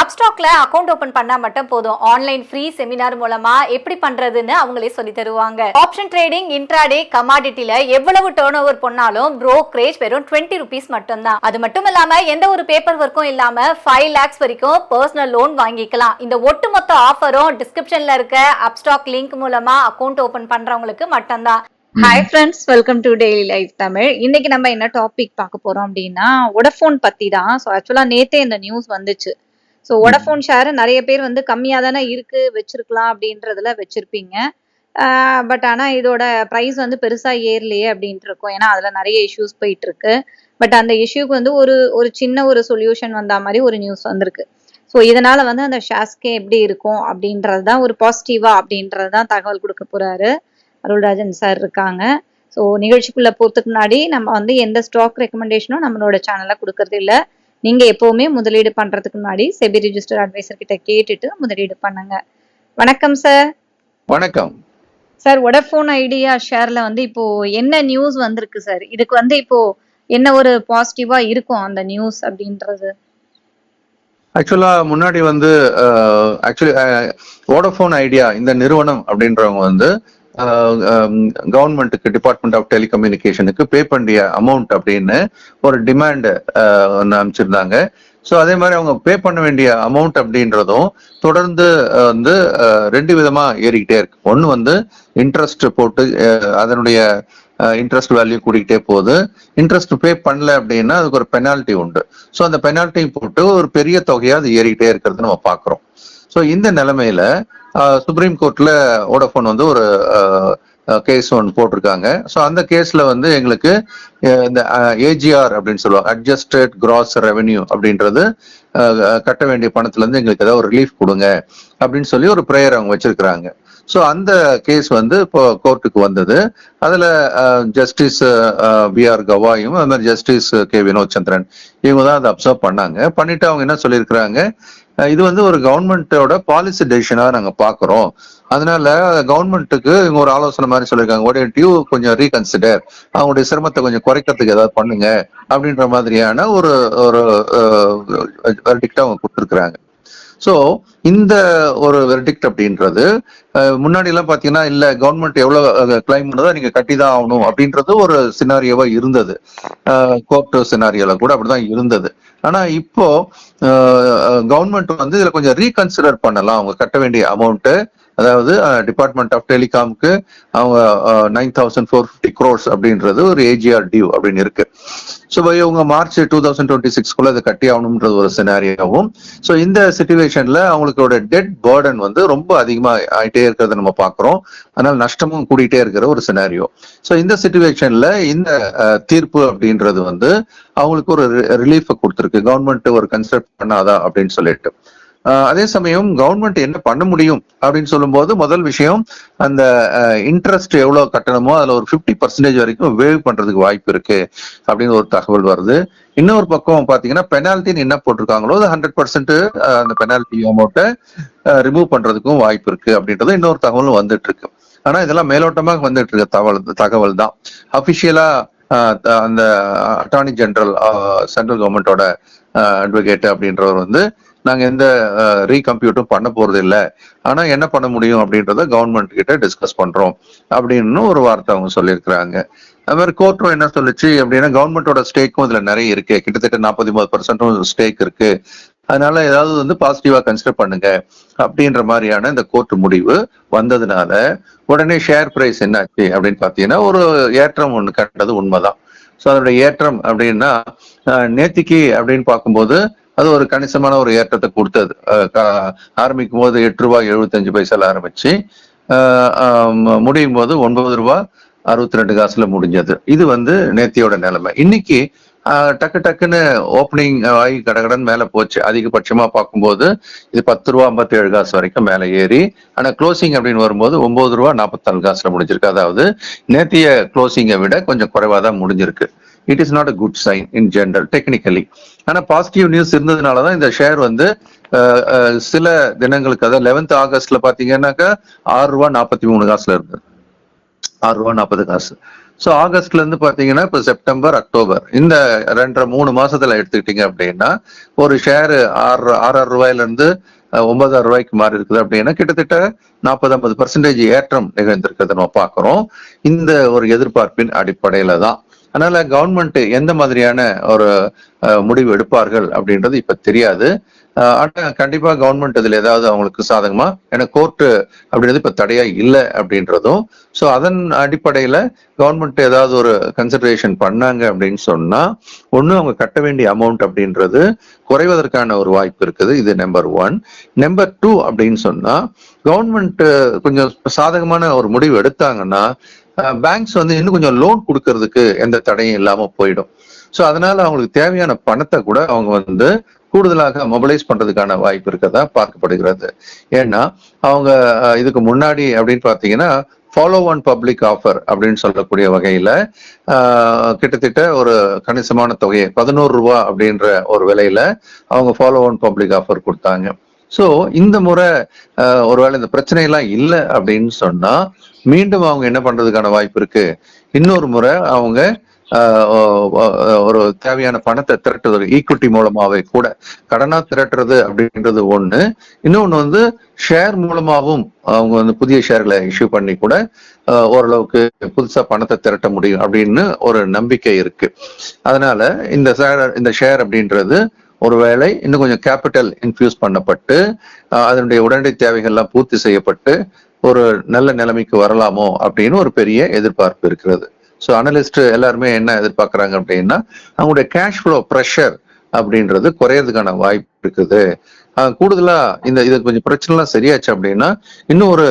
அப்ஸ்டாக்ல account open பண்ணா மட்டும் போதும். ஆன்லைன் ஃப்ரீ செமினார் மூலமா எப்படி பண்றதுன்னு அவங்களே சொல்லி தருவாங்க. ஆப்ஷன் ட்ரேடிங் இன்ட்ராடே கமாடிட்டில எவ்வளவு டேர்ன் ஓவர் பண்ணாலும் ப்ரோக்ரேஜ் வெறும் டுவெண்ட்டி ருபீஸ் மட்டும்தான். அது மட்டும் இல்லாம எந்த ஒரு பேப்பர் ஒர்க்கும் இல்லாம ஃபைவ் லேக்ஸ் வரைக்கும் பர்சனல் லோன் வாங்கிக்கலாம். இந்த ஒட்டுமொத்த ஆஃபரும் டிஸ்கிரிப்ஷன்ல இருக்க அப்ஸ்டாக் லிங்க் மூலமா அக்கவுண்ட் ஓபன் பண்றவங்களுக்கு மட்டும்தான். Hi friends welcome to daily life Tamil இன்னைக்கு நம்ம என்ன டாபிக் பார்க்க போறோம் அப்படின்னா ஒடஃபோன் பத்தி தான் ஸோ ஆக்சுவலா நேத்தே இந்த நியூஸ் வந்துச்சு. ஸோ ஒடஃபோன் ஷேர் நிறைய பேர் வந்து கம்மியாக தானே இருக்கு வச்சிருக்கலாம் அப்படின்றதுல வச்சிருப்பீங்க. பட் ஆனால் இதோட ப்ரைஸ் வந்து பெருசாக ஏறலையே அப்படின்ட்டு இருக்கும். ஏன்னா அதில் நிறைய இஷ்யூஸ் போயிட்டு இருக்கு பட் அந்த இஷ்யூக்கு வந்து ஒரு ஒரு சின்ன ஒரு சொல்யூஷன் வந்த மாதிரி ஒரு நியூஸ் வந்திருக்கு. ஸோ இதனால வந்து அந்த ஷாஸ்கே எப்படி இருக்கும் அப்படின்றது தான் ஒரு பாசிட்டிவா அப்படின்றது தான் தகவல் கொடுக்க போறாரு அருள்ராஜன் சார் இருக்காங்க. ஸோ நிகழ்ச்சிக்குள்ள போறதுக்கு முன்னாடி நம்ம வந்து எந்த ஸ்டாக் ரெக்கமெண்டேஷனும் நம்மளோட சேனல்ல கொடுக்கறது இல்லை நீங்க எப்பவுமே முதலீடு பண்றதுக்கு முன்னாடி செபி ரிஜிஸ்டர் அட்வைசர் கிட்ட கேட்டுட்டு முதலீடு பண்ணுங்க. வணக்கம் சார் வணக்கம். சார் ஒடஃபோன் ஐடியா ஷேர்ல வந்து இப்போ என்ன நியூஸ் வந்திருக்கு சார் இதுக்கு வந்து இப்போ என்ன ஒரு பாசிட்டிவா இருக்கும் அந்த நியூஸ் அப்படின்றது? ஆக்சுவலா முன்னாடி வந்து ஆக்சுவலி வோடஃபோன் ஐடியா இந்த நிறுவனம் அப்படின்றவங்க வந்து கவர்மெண்ட்டுக்கு டிபார்ட்மெண்ட் ஆஃப் டெலிகம்யூனிகேஷனுக்கு பே பண்ணிய அமௌண்ட் அப்படின்னு ஒரு டிமாண்ட் ஒன்று அமைச்சிருந்தாங்க ஸோ அதே மாதிரி அவங்க பே பண்ண வேண்டிய அமௌண்ட் அப்படின்றதும் தொடர்ந்து வந்து அஹ், ரெண்டு விதமா ஏறிக்கிட்டே இருக்கு. ஒன்று வந்து இன்ட்ரெஸ்ட் போட்டு அதனுடைய இன்ட்ரெஸ்ட் வேல்யூ கூடிக்கிட்டே போகுது. இன்ட்ரெஸ்ட் பே பண்ணல அப்படின்னா அதுக்கு ஒரு பெனால்ட்டி உண்டு. ஸோ அந்த பெனால்ட்டி போட்டு ஒரு பெரிய தொகையா அது ஏறிக்கிட்டே இருக்கிறது நம்ம பார்க்குறோம். ஸோ இந்த நிலைமையில சுப்ரீம் கோர்ட்ல ஓடஃபோன் வந்து ஒரு கேஸ் ஒன்று போட்டிருக்காங்க. ஸோ அந்த கேஸில் வந்து எங்களுக்கு இந்த ஏஜிஆர் அப்படின்னு சொல்லுவாங்க அட்ஜஸ்டட் கிராஸ் ரெவென்யூ அப்படின்றது கட்ட வேண்டிய பணத்துல இருந்து எங்களுக்கு ஏதாவது ஒரு ரிலீஃப் கொடுங்க அப்படின்னு சொல்லி ஒரு ப்ரேயர் அவங்க வச்சிருக்கிறாங்க. ஸோ அந்த கேஸ் வந்து இப்போ கோர்ட்டுக்கு வந்தது. அதில் ஜஸ்டிஸ் பி ஆர் கவாயும் அது மாதிரி ஜஸ்டிஸ் கே வினோத் சந்திரன் இவங்க தான் அதை அப்சர்வ் பண்ணாங்க. பண்ணிட்டு அவங்க என்ன சொல்லியிருக்கிறாங்க? இது வந்து ஒரு கவர்மெண்ட்டோட பாலிசி டெசிஷனாக நாங்க பாக்குறோம். அதனால கவர்மெண்ட்டுக்கு இவங்க ஒரு ஆலோசனை மாதிரி சொல்லியிருக்காங்க உடைய டியூ கொஞ்சம் ரீகன்சிடர் அவங்களுடைய சிரமத்தை கொஞ்சம் குறைக்கிறதுக்கு ஏதாவது பண்ணுங்க அப்படின்ற மாதிரியான ஒரு ஒரு வெர்டிக்ட் அவங்க கொடுத்துருக்குறாங்க. ஸோ இந்த ஒரு வெர்டிக்ட் அப்படின்றது முன்னாடி எல்லாம் பாத்தீங்கன்னா இல்ல கவர்மெண்ட் எவ்வளவு கிளைம் பண்ணதோ நீங்க கட்டி தான் ஆகணும் அப்படின்றது ஒரு சினாரியோவா இருந்தது. கோர்ட் சினாரியோல கூட அப்படிதான் இருந்தது. ஆனா இப்போ கவர்மெண்ட் வந்து இதுல கொஞ்சம் ரீகன்சிடர் பண்ணலாம். அவங்க கட்ட வேண்டிய அமௌண்ட் அதாவது டிபார்ட்மெண்ட் ஆஃப் டெலிகாம்க்கு அவங்க nine thousand four fifty crores அப்படின்றது ஒரு ஏஜிஆர் டியூ அப்படின்னு இருக்கு. ஸோ இவங்க மார்ச் டூ தௌசண்ட் டுவெண்ட்டி சிக்ஸ்க்குள்ள அதை கட்டி ஆகணுன்றது ஒரு சினாரியாவும் ஸோ இந்த சுச்சுவேஷன்ல அவங்களோட டெட் பேர்டன் வந்து ரொம்ப அதிகமா ஆயிட்டே இருக்கிறத நம்ம பாக்குறோம். அதனால நஷ்டமும் கூடிட்டே இருக்கிற ஒரு சினாரியோ ஸோ இந்த சுச்சுவேஷன்ல இந்த தீர்ப்பு அப்படின்றது வந்து அவங்களுக்கு ஒரு ரிலீஃப் கொடுத்துருக்கு. கவர்மெண்ட் ஒரு கன்சிடர் பண்ணாதா அப்படின்னு சொல்லிட்டு. அதே சமயம் கவர்மெண்ட் என்ன பண்ண முடியும் அப்படின்னு சொல்லும்போது முதல் விஷயம் அந்த இன்ட்ரெஸ்ட் எவ்வளோ கட்டணமோ அதில் ஒரு 50% பர்சன்டேஜ் வரைக்கும் வேவ் பண்றதுக்கு வாய்ப்பு இருக்கு அப்படின்னு ஒரு தகவல் வருது. இன்னொரு பக்கம் பார்த்தீங்கன்னா பெனால்ட்டின்னு என்ன போட்டிருக்காங்களோ அது ஹண்ட்ரட் பர்சன்ட் அந்த பெனால்ட்டி அமௌண்ட்டை ரிமூவ் பண்றதுக்கும் வாய்ப்பு இருக்கு அப்படின்றது இன்னொரு தகவலும் வந்துட்டு இருக்கு ஆனா இதெல்லாம் மேலோட்டமாக வந்துட்டு இருக்க தகவல் தகவல் தான். அபிஷியலா அந்த அட்டார்னி ஜெனரல் சென்ட்ரல் கவர்மெண்டோட அட்வொகேட் அப்படின்றவர் வந்து நாங்க எந்த ரீகம்ப்யூட்டும் பண்ண போறது இல்லை ஆனா என்ன பண்ண முடியும் அப்படின்றத கவர்மெண்ட் கிட்ட டிஸ்கஸ் பண்றோம். அப்படின்னு ஒரு வார்த்தை அவங்க சொல்லியிருக்கிறாங்க. அது மாதிரி கோர்ட்டும் என்ன சொல்லுச்சு அப்படின்னா கவர்மெண்டோட ஸ்டேக்கும் இதுல நிறைய இருக்கு. கிட்டத்தட்ட நாற்பத்தி ஒன்பது பர்சன்டும் ஸ்டேக் இருக்கு. அதனால ஏதாவது வந்து பாசிட்டிவா கன்சிடர் பண்ணுங்க அப்படின்ற மாதிரியான இந்த கோர்ட் முடிவு வந்ததுனால உடனே ஷேர் பிரைஸ் என்னாச்சு அப்படின்னு பாத்தீங்கன்னா ஒரு ஏற்றம் ஒன்று கண்டது உண்மைதான். ஸோ அதோட ஏற்றம் அப்படின்னா நேத்திக்கு அப்படின்னு பார்க்கும்போது அது ஒரு கணிசமான ஒரு ஏற்றத்தை கொடுத்தது. ஆரம்பிக்கும் போது எட்டு ரூபாய் எழுபத்தஞ்சு பைசால ஆரம்பிச்சு முடியும் போது ஒன்பது ரூபாய் அறுபத்தி ரெண்டு காசுல முடிஞ்சது. இது வந்து நேத்தியோட நிலைமை. இன்னைக்கு ஆஹ், டக்கு டக்குன்னு ஓப்பனிங் ஆகி கடகடன் மேல போச்சு. அதிகபட்சமா பார்க்கும்போது இது பத்து ரூபா ஐம்பத்தி ஏழு காசு வரைக்கும் மேல ஏறி ஆனா க்ளோசிங் அப்படின்னு வரும்போது ஒன்பது ரூபா நாற்பத்தாலு காசுல முடிஞ்சிருக்கு. அதாவது நேத்திய க்ளோசிங்கை விட கொஞ்சம் குறைவா தான் முடிஞ்சிருக்கு. It is not a good sign in general technically ஆனா பாசிட்டிவ் நியூஸ் இருந்ததுனால தான் இந்த ஷேர் வந்து சில தினங்களுக்கு அதாவது லெவன்த் ஆகஸ்ட்ல பாத்தீங்கன்னாக்கா ஆறு ரூபா நாற்பத்தி மூணு காசுல இருந்தது ஆறு ரூபா நாற்பது காசு. ஸோ ஆகஸ்ட்ல இருந்து பாத்தீங்கன்னா இப்போ செப்டம்பர் அக்டோபர் இந்த ரெண்டரை மூணு மாசத்துல எடுத்துக்கிட்டீங்க அப்படின்னா ஒரு ஷேர் ஆறு ஆறாயிரம் ரூபாயில இருந்து ஒன்பதாயிரம் ரூபாய்க்கு மாறி இருக்குது அப்படின்னா கிட்டத்தட்ட நாற்பது ஐம்பது பர்சன்டேஜ் ஏற்றம் நிகழ்ந்திருக்கிறத நம்ம பார்க்குறோம். இந்த ஒரு எதிர்பார்ப்பின் அடிப்படையில தான் அதனால கவர்மெண்ட் எந்த மாதிரியான ஒரு முடிவு எடுப்பார்கள் அப்படின்றது இப்ப தெரியாது. ஆனா கண்டிப்பா கவர்மெண்ட் இதுல ஏதாவது அவங்களுக்கு சாதகமா ஏன்னா கோர்ட்டு அப்படின்றது இப்ப தடையா இல்லை அப்படின்றதும். ஸோ அதன் அடிப்படையில கவர்மெண்ட் ஏதாவது ஒரு கன்சிடரேஷன் பண்ணாங்க அப்படின்னு சொன்னா ஒண்ணு அவங்க கட்ட வேண்டிய அமௌண்ட் அப்படின்றது குறைவதற்கான ஒரு வாய்ப்பு இருக்குது. இது நம்பர் ஒன் நம்பர் டூ அப்படின்னு சொன்னா கவர்மெண்ட் கொஞ்சம் சாதகமான ஒரு முடிவு எடுத்தாங்கன்னா பேங்க்ஸ் வந்து இன்னும் கொஞ்சம் லோன் கொடுக்கறதுக்கு எந்த தடையும் இல்லாம போயிடும். ஸோ அதனால அவங்களுக்கு தேவையான பணத்தை கூட அவங்க வந்து கூடுதலாக மொபிலைஸ் பண்றதுக்கான வாய்ப்பு இருக்கதா பார்க்கப்படுகிறது. ஏன்னா அவங்க இதுக்கு முன்னாடி அப்படின்னு பார்த்தீங்கன்னா ஃபாலோ ஒன் பப்ளிக் ஆஃபர் அப்படின்னு சொல்லக்கூடிய வகையில ஆஹ், கிட்டத்தட்ட ஒரு கணிசமான தொகையை பதினோரு ரூபா அப்படின்ற ஒரு விலையில அவங்க ஃபாலோ ஒன் பப்ளிக் ஆஃபர் கொடுத்தாங்க. ஸோ இந்த முறை ஆஹ், ஒருவேளை இந்த பிரச்சனை எல்லாம் இல்லை அப்படின்னு சொன்னா மீண்டும் அவங்க என்ன பண்றதுக்கான வாய்ப்பு இருக்கு? இன்னொரு முறை அவங்க ஆஹ், ஒரு தேவையான பணத்தை திரட்டுறது ஈக்விட்டி மூலமாவே கூட. கடனா திரட்டுறது அப்படின்றது ஒண்ணு. இன்னொன்னு வந்து ஷேர் மூலமாகவும் அவங்க வந்து புதிய ஷேர்களை இஷ்யூ பண்ணி கூட ஆஹ், ஓரளவுக்கு புதுசா பணத்தை திரட்ட முடியும் அப்படின்னு ஒரு நம்பிக்கை இருக்கு. அதனால இந்த ஷேர் இந்த ஷேர் அப்படின்றது ஒருவேளை இன்னும் கொஞ்சம் கேபிட்டல் இன்ஃபியூஸ் பண்ணப்பட்டு அதனுடைய உடனடி தேவைகள்லாம் பூர்த்தி செய்யப்பட்டு ஒரு நல்ல நிலைமைக்கு வரலாமோ அப்படின்னு ஒரு பெரிய எதிர்பார்ப்பு இருக்கிறது. ஸோ அனலிஸ்ட் எல்லாருமே என்ன எதிர்பார்க்குறாங்க அப்படின்னா அவங்களுடைய கேஷ் ஃப்ளோ ப்ரெஷர் அப்படின்றது குறையறதுக்கான வாய்ப்பு இருக்குது. கூடுதலா இந்த இது கொஞ்சம் பிரச்சனைலாம் சரியாச்சு அப்படின்னா இன்னும் ஒரு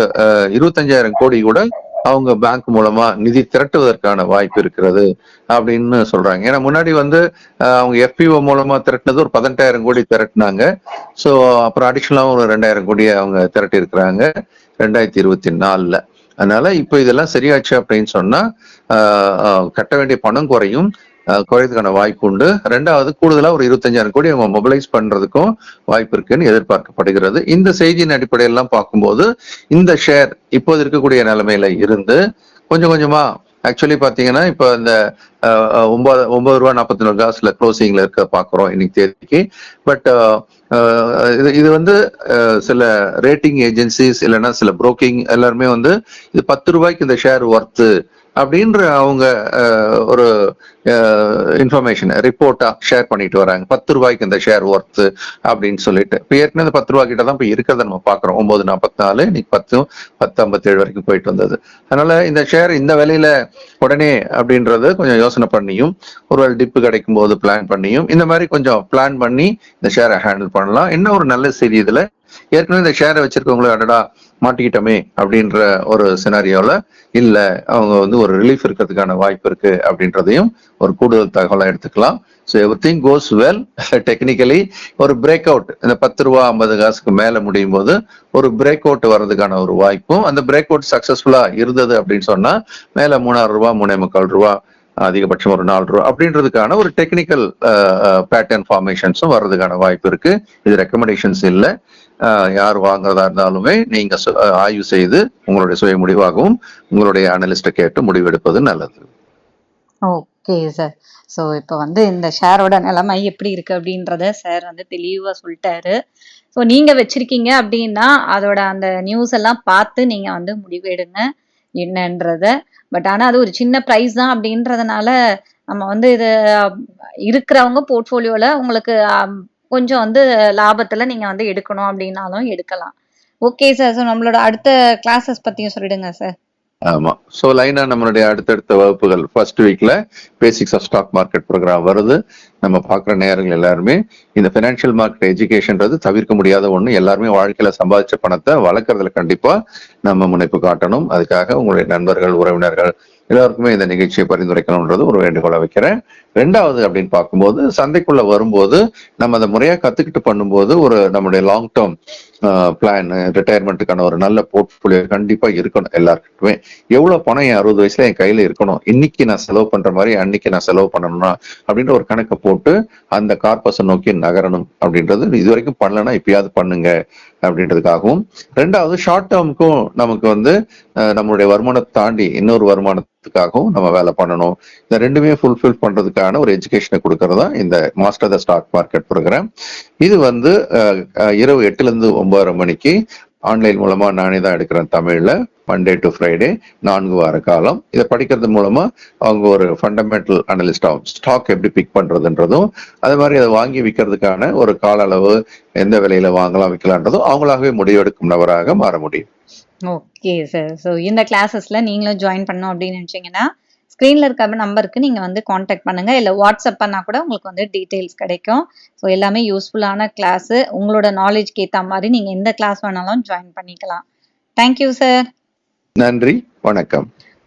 இருபத்தஞ்சாயிரம் கோடி கூட அவங்க பேங்க் மூலமா நிதி திரட்டுவதற்கான வாய்ப்பு இருக்கிறது அப்படின்னு சொல்றாங்க. ஏன்னா முன்னாடி வந்து அவங்க எஃபிஓ மூலமா திரட்டினது ஒரு பதினெட்டாயிரம் கோடி திரட்டினாங்க. ஸோ அப்புறம் அடிஷனலாக ஒரு ரெண்டாயிரம் கோடி அவங்க திரட்டி இருக்கிறாங்க ரெண்டாயிரத்தி இருபத்தி நாலுல. அதனால இப்போ இதெல்லாம் சரியாச்சு அப்படின்னு சொன்னா ஆஹ், கட்ட வேண்டிய பணம் குறையும். குறையதுக்கான வாய்ப்பு உண்டு. ரெண்டாவது கூடுதலாக ஒரு இருபத்தஞ்சாயிரம் கோடி அவங்க மொபிலைஸ் பண்ணுறதுக்கும் வாய்ப்பு இருக்குன்னு எதிர்பார்க்கப்படுகிறது. இந்த செய்தியின் அடிப்படையெல்லாம் பார்க்கும்போது இந்த ஷேர் இப்போது இருக்கக்கூடிய நிலைமையில இருந்து கொஞ்சம் கொஞ்சமா ஆக்சுவலி பாத்தீங்கன்னா இப்போ இந்த ஒன்பது ஒன்பது ரூபா நாற்பத்தி நாலு காசுல க்ளோசிங்ல இருக்க பாக்குறோம் இன்னைக்கு தேதிக்கு. பட் இது இது வந்து சில ரேட்டிங் ஏஜென்சிஸ் இல்லைன்னா சில புரோக்கிங் எல்லாருமே வந்து இது பத்து ரூபாய்க்கு இந்த ஷேர் ஒர்த்து அப்படின்ற அவங்க ஒரு இன்ஃபர்மேஷன் ரிப்போர்ட்டா ஷேர் பண்ணிட்டு வராங்க. பத்து ரூபாய்க்கு இந்த ஷேர் ஒர்த்து அப்படின்னு சொல்லிட்டு. இப்போ ஏற்கனவே பத்து ரூபா கிட்ட தான் இப்போ இருக்கிறத நம்ம பார்க்குறோம். ஒன்பது நாற்பத்தி நாலு இன்னைக்கு பத்து பத்து ஐம்பத்தேழு வரைக்கும் போயிட்டு வந்தது. அதனால இந்த ஷேர் இந்த விலையில உடனே அப்படின்றது கொஞ்சம் யோசனை பண்ணியும் ஒரு வேலை டிப்பு கிடைக்கும் போது பிளான் பண்ணியும் இந்த மாதிரி கொஞ்சம் பிளான் பண்ணி இந்த ஷேரை ஹேண்டில் பண்ணலாம். என்ன ஒரு நல்ல செய்தி இதுல? ஏற்கனவே இந்த ஷேரை வச்சிருக்கவங்களே அடடா மாட்டிக்கிட்டோமே அப்படின்ற ஒரு சினாரியோவில் இல்லை அவங்க வந்து ஒரு ரிலீஃப் இருக்கிறதுக்கான வாய்ப்பு இருக்கு அப்படின்றதையும் ஒரு கூடுதல் தகவலாக எடுத்துக்கலாம். So everything goes well technically ஒரு பிரேக் அவுட் இந்த பத்து ரூபா ஐம்பது காசுக்கு மேலே முடியும் போது ஒரு பிரேக் அவுட் வர்றதுக்கான ஒரு வாய்ப்பும் அந்த பிரேக் அவுட் சக்ஸஸ்ஃபுல்லாக இருந்தது அப்படின்னு சொன்னால் மேலே மூணாயிரம் ரூபா மூணே முக்கால் ரூபா அதிகபட்சம் ஒரு நாலு ரூபா அப்படின்றதுக்கான ஒரு டெக்னிக்கல் பேட்டர்ன் ஃபார்மேஷன்ஸும் வர்றதுக்கான வாய்ப்பு இருக்கு. இது ரெக்கமெண்டேஷன்ஸ் இல்லை. யார் வாங்குறதா இருந்தாலுமே நீங்க சு- ஆய்வு செய்து உங்களுடைய சுய முடிவாகவும் உங்களுடைய அனலிஸ்ட்டை கேட்டு முடிவெடுப்பது நல்லது. ஓகே சார் ஸோ இப்போ வந்து இந்த ஷேரோட நிலைமை எப்படி இருக்கு அப்படின்றத சார் வந்து தெளிவாக சொல்லிட்டாரு. ஸோ நீங்க வச்சிருக்கீங்க அப்படின்னா அதோட அந்த நியூஸ் எல்லாம் பார்த்து நீங்க வந்து முடிவு எடுங்க. என்னன்றத. பட் ஆனா அது ஒரு சின்ன ப்ரைஸ் தான் அப்படின்றதுனால நம்ம வந்து இது இருக்கிறவங்க போர்ட்ஃபோலியோல உங்களுக்கு கொஞ்சம் வந்து லாபத்துல நீங்க வந்து எடுக்கணும் அப்படின்னாலும் எடுக்கலாம். ஓகே சார் ஸோ நம்மளோட அடுத்த கிளாஸஸ் பற்றியும் சொல்லிடுங்க சார் ஆமா. சோ லைனா நம்மளுடைய அடுத்தடுத்த வகுப்புகள். ஃபர்ஸ்ட் வீக்ல basics of stock market program வருது. நம்ம பார்க்குற நேரங்கள் எல்லாருமே இந்த ஃபினான்ஷியல் மார்க்கெட் எஜுகேஷன்றது தவிர்க்க முடியாத ஒண்ணு. எல்லாருமே வாழ்க்கையில சம்பாதிச்ச பணத்தை வளர்க்கறதுல கண்டிப்பா நம்ம முனைப்பு காட்டணும். அதுக்காக உங்களுடைய நண்பர்கள் உறவினர்கள் எல்லாருக்குமே இந்த நிகழ்ச்சியை பரிந்துரைக்கணும்ன்றது ஒரு வேண்டுகோளை வைக்கிறேன். ரெண்டாவது அப்படின்னு பார்க்கும்போது சந்தைக்குள்ள வரும்போது நம்ம அதை முறையா கத்துக்கிட்டு பண்ணும்போது ஒரு நம்முடைய லாங் டேர்ம் பிளான் ரிட்டையர்மெண்ட்டுக்கான ஒரு நல்ல போர்ட்ஃபோலியோ கண்டிப்பா இருக்கணும் எல்லாருக்குமே. எவ்வளவு பணம் என் அறுபது வயசுல என் கையில இருக்கணும்? இன்னைக்கு நான் செலவு பண்ற மாதிரி அன்னைக்கு நான் செலவு பண்ணணும்னா அப்படின்ற ஒரு கணக்கை போட்டு அந்த கார்பஸை நோக்கி நகரணும் அப்படின்றது இது வரைக்கும் பண்ணலன்னா இப்பயாவது பண்ணுங்க அப்படின்றதுக்காகவும். ரெண்டாவது ஷார்ட் டேர்முக்கும் நமக்கு வந்து நம்மளுடைய வருமானத்தை தாண்டி இன்னொரு வருமானத்தை பண்றதுக்காகவும் நம்ம வேலை பண்ணணும். இந்த ரெண்டுமே ஃபுல்ஃபில் பண்றதுக்கான ஒரு எஜுகேஷனை கொடுக்கறது தான் இந்த master the stock market program இது வந்து இரவு எட்டுல இருந்து ஒன்பதரை மணிக்கு ஆன்லைன் மூலமா நானே தான் எடுக்கிறேன் தமிழ்ல மண்டே டு ஃப்ரைடே நான்கு வார காலம். இதை படிக்கிறது மூலமா அவங்க ஒரு ஃபண்டமெண்டல் அனலிஸ்டாகும் ஸ்டாக் எப்படி பிக் பண்றதுன்றதும் அதே மாதிரி அதை வாங்கி விற்கிறதுக்கான ஒரு கால அளவு எந்த விலையில வாங்கலாம் விற்கலான்றதும் அவங்களாகவே முடிவெடுக்கும் நபராக மாற முடியும். ஓகே சார் ஸோ இந்த கிளாஸஸ்ல நீங்களும் ஜாயின் பண்ணோம் அப்படின்னு நினச்சிங்கன்னா ஸ்க்ரீனில் இருக்க நம்பருக்கு நீங்கள் வந்து காண்டாக்ட் பண்ணுங்க. இல்லை வாட்ஸ்அப் பண்ணால் கூட உங்களுக்கு வந்து டீட்டெயில்ஸ் கிடைக்கும். ஸோ எல்லாமே யூஸ்ஃபுல்லான கிளாஸு உங்களோட நாலேஜ்க்கு ஏற்ற மாதிரி நீங்க எந்த கிளாஸ் வேணாலும் ஜாயின் பண்ணிக்கலாம். தேங்க்யூ சார் நன்றி. வணக்கம்.